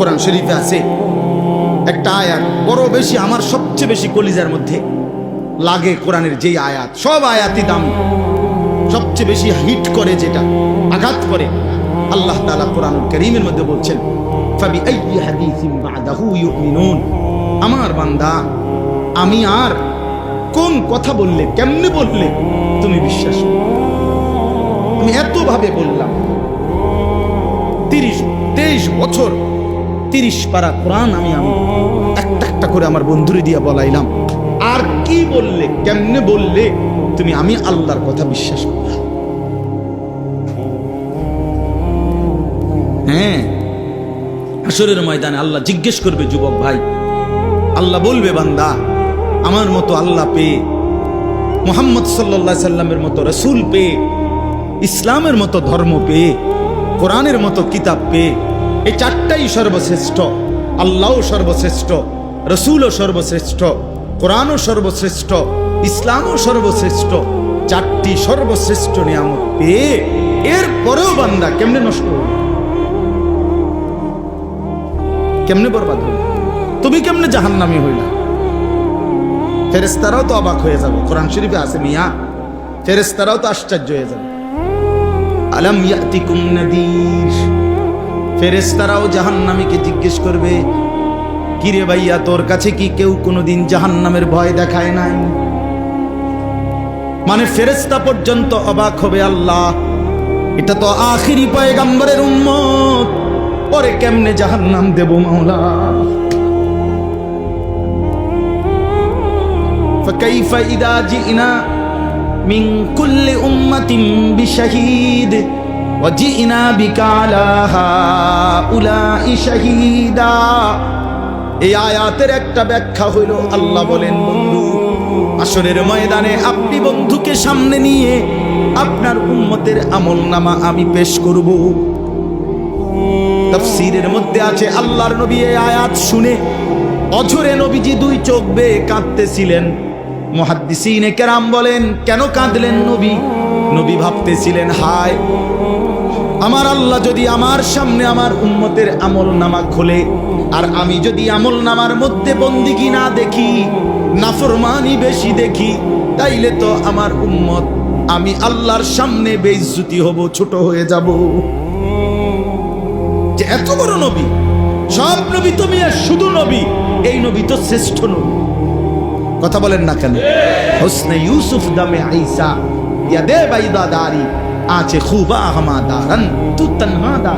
কোরআন শরীফে আছে। একটা আয়াত, বড় বেশি, আমার সবচেয়ে বেশি কলিজার মধ্যে লাগে কোরআনের যেই আয়াত। সব আয়াতই দাম। সবচেয়ে বেশি হিট করে যেটা, আঘাত করে। আল্লাহ তাআলা কোরআন করিমের মধ্যে বলছেন আমার বান্দা, আমি আর কোন কথা বললে, কেমনে বললে তুমি বিশ্বাস? আমি এত ভাবে বললাম। তিরিশ, তেইশ বছর তিরিশ পারা কোরআন আমি আমি একটা একটা করে আমার বন্ধুরে দিয়ে বলাইলাম। আর কি বললে, কেমনে বললে, তুমি আমি আল্লাহর কথা বিশ্বাস করবে হ্যাঁ হাসরের ময়দানে আল্লাহ জিজ্ঞেস করবে, যুবক ভাই, আল্লাহ বলবে, বান্দা, আমার মতো আল্লাহ পেয়ে, মোহাম্মদ সাল্লা সাল্লামের মতো রসুল পেয়ে, ইসলামের মতো ধর্ম পেয়ে, কোরআনের মতো কিতাব পেয়ে এই চারটাই সর্বশ্রেষ্ঠ। আল্লাহও সর্বশ্রেষ্ঠ, রসুলও সর্বশ্রেষ্ঠ, কোরআনও সর্বশ্রেষ্ঠ, ইসলামও সর্বশ্রেষ্ঠ। চারটি সর্বশ্রেষ্ঠ নিয়ামত পেয়ে এর পরেও বান্দা কেমনে নষ্ট কেমনে বরবাদ হইল তুমি কেমনে জাহান্নামি হইলা? ফেরেস্তারাও তো অবাক হয়ে যাবে। কোরআন শরীফে আছে মিয়া। ফেরেস্তারাও তো আশ্চর্য হয়ে যাবে। আলাম ইয়াতিকুম নাদির? ফেরেস্তারাও জাহান্নামীকে জিজ্ঞেস করবে কিরে ভাইয়া তোর কাছে কি কেউ কোনোদিন জাহান্নামের ভয় দেখায় নাই মানে ফেরেস্তা পর্যন্ত অবাক হবে আল্লাহ এটা তো আখিরি পয়গাম্বরের উম্মত পরে কেমনে জাহান্নাম দেব মাওলা فكيف إذا جئنا من كل أمة بشهيد وجئنا بك على هؤلاء شهيدا এই আয়াতের একটা ব্যাখ্যা হইল আল্লাহ বলেন বন্ধু আসরের ময়দানে আপনি বন্ধুকে সামনে নিয়ে আপনার উম্মতের আমল নামা আমি পেশ করব তাফসীরের মধ্যে আছে আল্লাহর নবী এই আয়াত শুনে অঝরে নবীজি দুই চোখ বেয়ে কাঁদতেছিলেন মহাদ্দিসিনে কেরাম বলেন কেন কাঁদলেন নবী নবী ভাবতেছিলেন হায় আমার আল্লাহ যদি আমার সামনে আমার উম্মতের আমল নামা খোলে আর আমি যদি আমল নামার মধ্যে বন্দিগি না দেখি নাফরমানি বেশি দেখি তাইলে তো আমার উম্মত আমি আল্লাহর সামনে বেইজ্জতি হব ছোট হয়ে যাব। যে এত বড় নবী সব নবী তো মিয়া শুধু নবী এই নবী তো শ্রেষ্ঠ নবী। কথা বলেন না কেন? হোসনে ইউসুফ দামে আইসা ইয়াদে বাইদা দারি আছে খুবা আহমা দারান তু তন্হা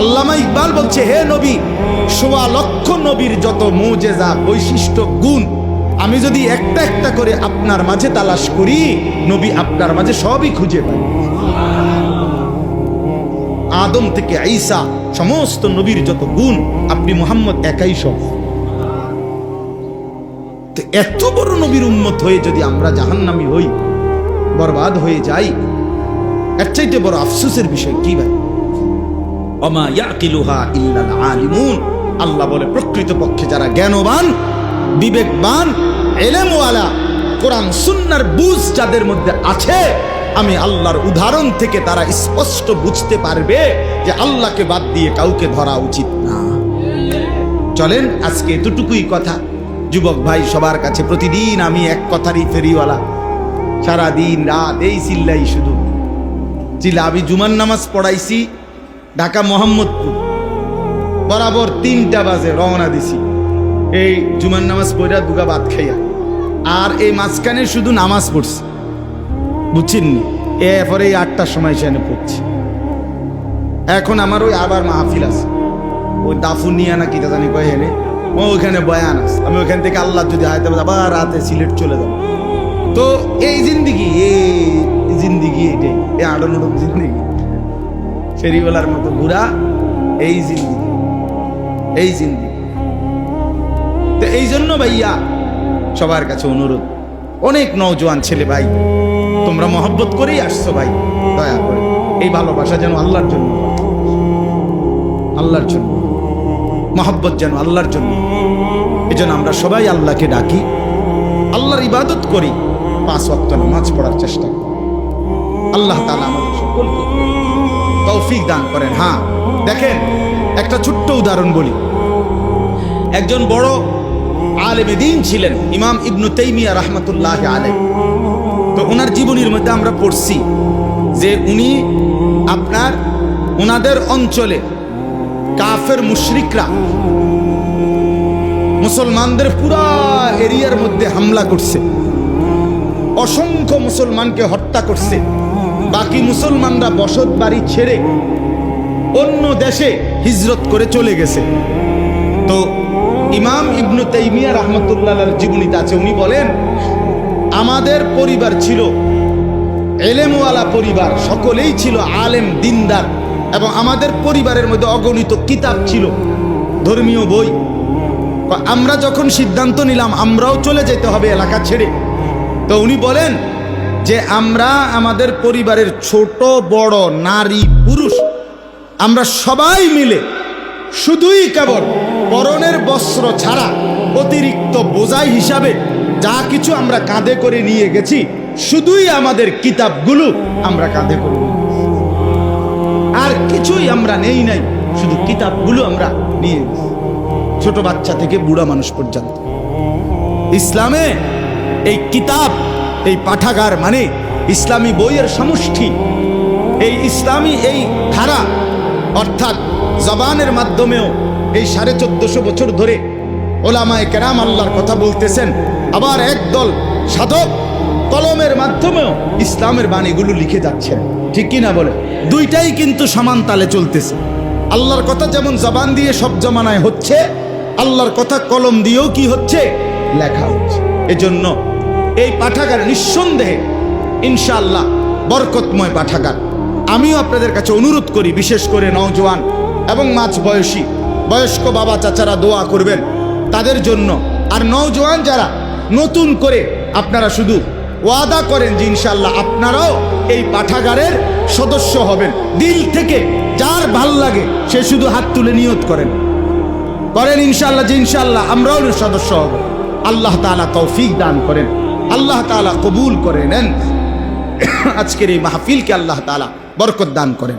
আল্লামা ইকবাল বলছে, হে নবী, সোয়া লক্ষ নবীর যত মোজেজা, বৈশিষ্ট্য, গুণ, আমি যদি একটা একটা করে আপনার মাঝে তালাশ করি, নবী আপনার মাঝে সবই খুঁজে পাই আদম থেকে আইসা সমস্ত নবীর যত গুণ, আপনি মোহাম্মদ একাই সব। এত বড় নবীর উন্মত হয়ে যদি আমরা জাহান্নামি হই বরবাদ হয়ে যাই এর চাইতে বড় আফসোসের বিষয় কি ভাই? অমা ইয়াকিলুহা ইল্লাল আলিমুন। আল্লাহ বলে প্রকৃত পক্ষে যারা জ্ঞানবান বিবেকবান এলেমওয়ালা কোরআন সুন্নার বুঝ যাদের মধ্যে আছে আমি আল্লাহর উদাহরণ থেকে তারা স্পষ্ট বুঝতে পারবে যে আল্লাহকে বাদ দিয়ে কাউকে ধরা উচিত না। চলেন আজকে এতটুকুই কথা। যুবক ভাই সবার কাছে প্রতিদিন আমি এক কথারই ফেরিওয়ালা। সারা দিন রাত এই চিল্লাই শুধু। চিল্লা আমি জুমার নামাজ পড়াইছি, ঢাকা মোহাম্মদপুর। বরাবর তিনটা বাজে রওনা দিছি। এই জুমার নামাজ পড়া দুগা ভাত খাইয়া। আর এই মাঝখানে শুধু নামাজ পড়ছি। বুঝছেন এরপরে এই আটটার সময় সেখানে পড়ছি। এখন আমার ওই আবার মাহফিল আছে। ওই দাফুনিয়া না কি তা জানি কয় ও ওইখানে বয়ান আছে। আমি ওইখান থেকে আল্লাহ যদি হায়তে আবার রাতে সিলেট চলে যাব। তো এই জিন্দিগি এই জিন্দিগি এটাই, এই আডানোডম জিন্দিগি। ফেরিওয়ালার মতো ঘুরা এই জিন্দিগি এই জিন্দিগি। তো এই জন্য ভাইয়া সবার কাছে অনুরোধ, অনেক নওজোয়ান ছেলে ভাই, তোমরা মহব্বত করেই আসছো ভাই, দয়া করে। এই ভালোবাসা যেন আল্লাহর জন্য আল্লাহর জন্য, মহব্বত যেন আল্লাহর জন্য। এই জন্য আমরা সবাই আল্লাহকে ডাকি, আল্লাহর ইবাদত করি। পাঁচ ওয়াক্ত নামাজ পড়ার চেষ্টা করি। আল্লাহ তাআলা আমাদের সকলকে তৌফিক দান করেন। হ্যাঁ দেখেন, একটা ছোট্ট উদাহরণ বলি। একজন বড় আলেমে দিন ছিলেন, ইমাম ইবনু তেইমিয়া রহমতুল্লাহ আলে তো ওনার জীবনীর মধ্যে আমরা পড়ছি যে উনি আপনার ওনাদের অঞ্চলে কাফের মুশরিকরা মুসলমানদের পুরা এরিয়ার মধ্যে হামলা করছে। অসংখ্য মুসলমানকে হত্যা করছে। বাকি মুসলমানরা বসত বাড়ি ছেড়ে অন্য দেশে হিজরত করে চলে গেছে। তো ইমাম ইবনু তাইমিয়া রহমতুল্লাহ জীবনীতে আছে, উনি বলেন, আমাদের পরিবার ছিল এলেমওয়ালা পরিবার, সকলেই ছিল আলেম, দিনদার এবং আমাদের পরিবারের মধ্যে অগণিত কিতাব ছিল, ধর্মীয় বই। আমরা যখন সিদ্ধান্ত নিলাম, আমরাও চলে যেতে হবে এলাকা ছেড়ে। তো উনি বলেন যে আমরা আমাদের পরিবারের ছোট, বড়, নারী, পুরুষ, আমরা সবাই মিলে শুধুই কেবল পরনের বস্ত্র ছাড়া অতিরিক্ত বোঝাই হিসাবে যা কিছু আমরা কাঁধে করে নিয়ে গেছি, শুধুই আমাদের কিতাবগুলো আমরা কাঁধে করে আর কিছুই আমরা নেই নাই, শুধু কিতাবগুলো আমরা নিয়ে গেছি। ছোট বাচ্চা থেকে বুড়া মানুষ পর্যন্ত। ইসলামে এই কিতাব, এই পাঠাগার মানে ইসলামী বইয়ের সমষ্টি। এই ইসলামী এই ধারা, অর্থাৎ জবানের মাধ্যমেও এই সাড়ে চোদ্দশো বছর ধরে ওলামায় কেরাম আল্লাহর কথা বলতেছেন, আবার একদল সাধক কলমের মাধ্যমেও ইসলামের বাণীগুলো লিখে যাচ্ছেন। ঠিক কি না বলে? দুইটাই কিন্তু সমান তালে চলতেছে। আল্লাহর কথা যেমন জবান দিয়ে সব জমানায় হচ্ছে, আল্লাহর কথা কলম দিয়েও কি হচ্ছে? লেখা হচ্ছে। এজন্য এই পাঠাগার নিঃসন্দেহে ইনশাল্লাহ বরকতময় পাঠাগার। আমিও আপনাদের কাছে অনুরোধ করি, বিশেষ করে নওজোয়ান এবং মাঝ বয়সী, বয়স্ক বাবা চাচারা দোয়া করবেন। তাদের জন্য আর নওজোয়ান যারা নতুন করে আপনারা শুধু ওয়াদা করেন যে ইনশাল্লাহ আপনারাও এই পাঠাগারের সদস্য হবেন। দিল থেকে যার ভালো লাগে সে শুধু হাত তুলে নিয়ত করেন। করেন ইনশাল্লাহ যে ইনশাল্লাহ আমরাও সদস্য হব। আল্লাহ তাআলা তৌফিক দান করেন। আল্লাহ তালা কবুল করে নেন। আজকের এই মাহফিলকে আল্লাহ তালা বরকত দান করেন।